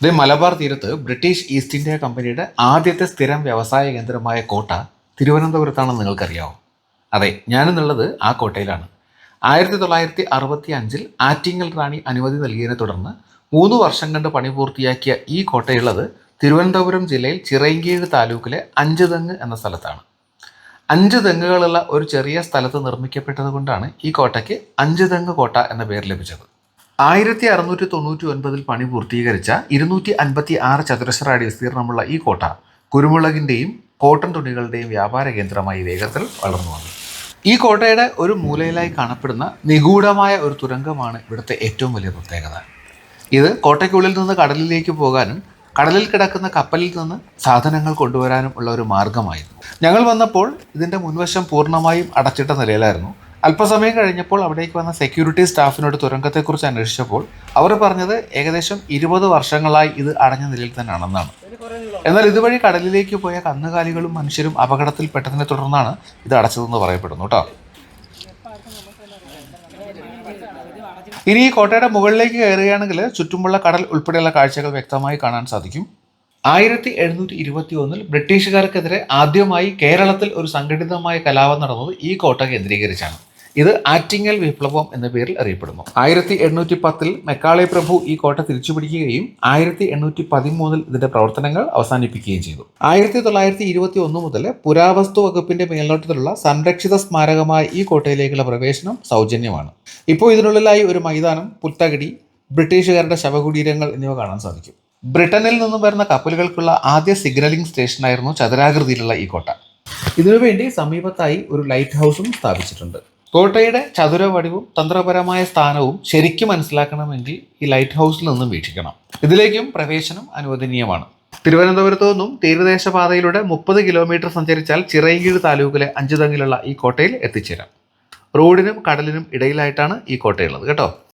ഇത് മലബാർ തീരത്ത് British east India കമ്പനിയുടെ ആദ്യത്തെ സ്ഥിരം വ്യവസായ കേന്ദ്രമായ കോട്ട തിരുവനന്തപുരത്താണെന്ന് നിങ്ങൾക്കറിയാമോ അതെ ഞാനെന്നുള്ളത് ആ കോട്ടയിലാണ്. ആയിരത്തി തൊള്ളായിരത്തി അറുപത്തി അഞ്ചിൽ ആറ്റിങ്ങൽ റാണി അനുമതി നൽകിയതിനെ തുടർന്ന് മൂന്ന് വർഷം കണ്ട് പണി പൂർത്തിയാക്കിയ ഈ കോട്ടയുള്ളത് തിരുവനന്തപുരം ജില്ലയിൽ ചിറയങ്കീഴ് താലൂക്കിലെ അഞ്ചുതെങ്ങ് എന്ന സ്ഥലത്താണ്. അഞ്ച് തെങ്ങുകളുള്ള ഒരു ചെറിയ സ്ഥലത്ത് നിർമ്മിക്കപ്പെട്ടത് കൊണ്ടാണ് ഈ കോട്ടയ്ക്ക് അഞ്ച് തെങ്ങ് കോട്ട എന്ന പേര് ലഭിച്ചത്. ആയിരത്തി അറുന്നൂറ്റി തൊണ്ണൂറ്റി ഒൻപതിൽ പണി പൂർത്തീകരിച്ച ഇരുന്നൂറ്റി അൻപത്തി ആറ് ചതുരശ്ര അടി വിസ്തീർണമുള്ള ഈ കോട്ട കുരുമുളകിന്റെയും കോട്ടൺ തുണികളുടെയും വ്യാപാര കേന്ദ്രമായി വേഗത്തിൽ വളർന്നു വന്നു. ഈ കോട്ടയുടെ ഒരു മൂലയിലായി കാണപ്പെടുന്ന നിഗൂഢമായ ഒരു തുരങ്കമാണ് ഇവിടുത്തെ ഏറ്റവും വലിയ പ്രത്യേകത. ഇത് കോട്ടയ്ക്കുള്ളിൽ നിന്ന് കടലിലേക്ക് പോകാനും കടലിൽ കിടക്കുന്ന കപ്പലിൽ നിന്ന് സാധനങ്ങൾ കൊണ്ടുവരാനും ഉള്ള ഒരു മാർഗമായിരുന്നു. ഞങ്ങൾ വന്നപ്പോൾ ഇതിന്റെ മുൻവശം പൂർണമായും അടച്ചിട്ട നിലയിലായിരുന്നു. അല്പസമയം കഴിഞ്ഞപ്പോൾ അവിടേക്ക് വന്ന സെക്യൂരിറ്റി സ്റ്റാഫിനോട് തുരങ്കത്തെക്കുറിച്ച് അന്വേഷിച്ചപ്പോൾ അവർ പറഞ്ഞത് ഏകദേശം ഇരുപത് വർഷങ്ങളായി ഇത് അടഞ്ഞ നിലയിൽ തന്നെയാണെന്നാണ്. എന്നാൽ ഇതുവഴി കടലിലേക്ക് പോയ കന്നുകാലികളും മനുഷ്യരും അപകടത്തിൽപ്പെട്ടതിനെ തുടർന്നാണ് ഇത് അടച്ചതെന്ന് പറയപ്പെടുന്നു കേട്ടോ. ഇനി ഈ കോട്ടയുടെ മുകളിലേക്ക് കയറുകയാണെങ്കിൽ ചുറ്റുമുള്ള കടൽ ഉൾപ്പെടെയുള്ള കാഴ്ചകൾ വ്യക്തമായി കാണാൻ സാധിക്കും. ആയിരത്തി എഴുന്നൂറ്റി ഇരുപത്തി ഒന്നിൽ ബ്രിട്ടീഷുകാർക്കെതിരെ ആദ്യമായി കേരളത്തിൽ ഒരു സംഘടിതമായ കലാപം നടന്നത് ഈ കോട്ട കേന്ദ്രീകരിച്ചാണ്. ഇത് ആറ്റിങ്ങൽ വിപ്ലവം എന്ന പേരിൽ അറിയപ്പെടുന്നു. ആയിരത്തി എണ്ണൂറ്റി പത്തിൽ മെക്കാളെ പ്രഭു ഈ കോട്ട തിരിച്ചുപിടിക്കുകയും ആയിരത്തി എണ്ണൂറ്റി പതിമൂന്നിൽ ഇതിന്റെ പ്രവർത്തനങ്ങൾ അവസാനിപ്പിക്കുകയും ചെയ്തു. ആയിരത്തി തൊള്ളായിരത്തി ഇരുപത്തി ഒന്ന് മുതൽ പുരാവസ്തു വകുപ്പിന്റെ മേൽനോട്ടത്തിലുള്ള സംരക്ഷിത സ്മാരകമായ ഈ കോട്ടയിലേക്കുള്ള പ്രവേശനം സൗജന്യമാണ്. ഇപ്പോൾ ഇതിനുള്ളിലായി ഒരു മൈതാനം പുത്തകടി ബ്രിട്ടീഷുകാരുടെ ശവകുടീരങ്ങൾ എന്നിവ കാണാൻ സാധിക്കും. ബ്രിട്ടനിൽ നിന്നും വരുന്ന കപ്പലുകൾക്കുള്ള ആദ്യ സിഗ്നലിംഗ് സ്റ്റേഷനായിരുന്നു ചതുരാകൃതിയിലുള്ള ഈ കോട്ട. ഇതിനുവേണ്ടി സമീപത്തായി ഒരു ലൈറ്റ് ഹൗസും സ്ഥാപിച്ചിട്ടുണ്ട്. കോട്ടയുടെ ചതുര വടിവും തന്ത്രപരമായ സ്ഥാനവും ശരിക്കും മനസ്സിലാക്കണമെങ്കിൽ ഈ ലൈറ്റ് ഹൗസിൽ നിന്നും വീക്ഷിക്കണം. ഇതിലേക്കും പ്രവേശനം അനുവദനീയമാണ്. തിരുവനന്തപുരത്തു നിന്നും തീരദേശ പാതയിലൂടെ മുപ്പത് കിലോമീറ്റർ സഞ്ചരിച്ചാൽ ചിറയൻകീഴ് താലൂക്കിലെ അഞ്ചുതങ്ങിലുള്ള ഈ കോട്ടയിൽ എത്തിച്ചേരാം. റോഡിനും കടലിനും ഇടയിലായിട്ടാണ് ഈ കോട്ടയുള്ളത് കേട്ടോ?